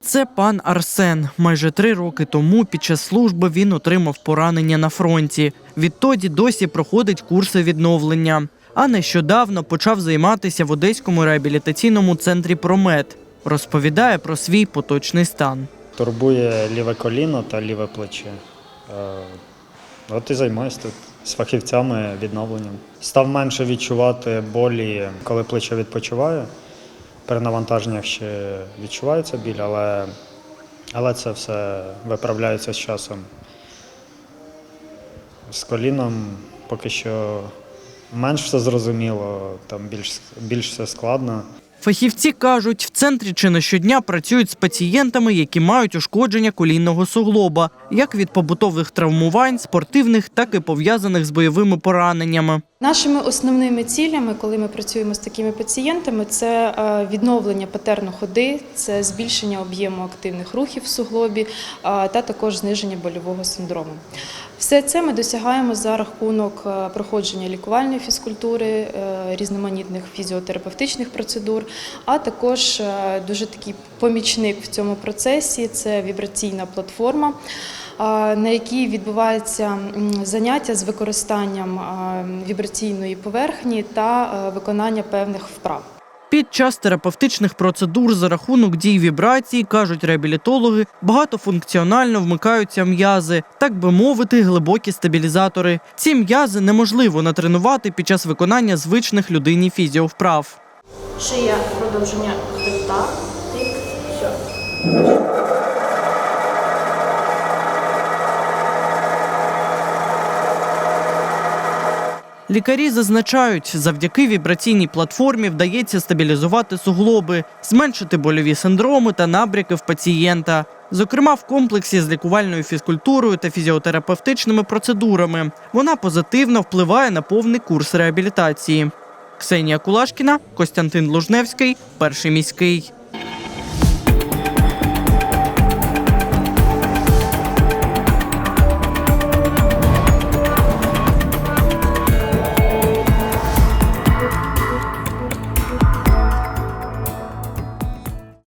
Це пан Арсен. Майже три роки тому під час служби він отримав поранення на фронті. Відтоді досі проходить курси відновлення. А нещодавно почав займатися в Одеському реабілітаційному центрі Промет. Розповідає про свій поточний стан. Турбує ліве коліно та ліве плече. Е, От і займаюся тут з фахівцями відновленням. Став менше відчувати болі, коли плече відпочиває. При навантаженнях ще відчувається біль, але, але це все виправляється з часом. З коліном поки що менш все зрозуміло, там більш, більш все складно. Фахівці кажуть, в центрі чи не щодня працюють з пацієнтами, які мають ушкодження колінного суглоба, як від побутових травмувань, спортивних, так і пов'язаних з бойовими пораненнями. Нашими основними цілями, коли ми працюємо з такими пацієнтами, це е, відновлення патерну ходи, це збільшення об'єму активних рухів в суглобі е, та також зниження больового синдрому. Все це ми досягаємо за рахунок е, проходження лікувальної фізкультури, е, різноманітних фізіотерапевтичних процедур, а також е, дуже такий помічник в цьому процесі це вібраційна платформа на якій відбувається заняття з використанням вібраційної поверхні та виконання певних вправ. Під час терапевтичних процедур за рахунок дій вібрацій, кажуть реабілітологи, багатофункціонально вмикаються м'язи, так би мовити, глибокі стабілізатори. Ці м'язи неможливо натренувати під час виконання звичних людині фізіовправ. Шия продовження хребта. Тик, все. Лікарі зазначають, завдяки вібраційній платформі вдається стабілізувати суглоби, зменшити больові синдроми та набряки в пацієнта. Зокрема, в комплексі з лікувальною фізкультурою та фізіотерапевтичними процедурами вона позитивно впливає на повний курс реабілітації. Ксенія Кулашкіна, Костянтин Лужневський, перший міський.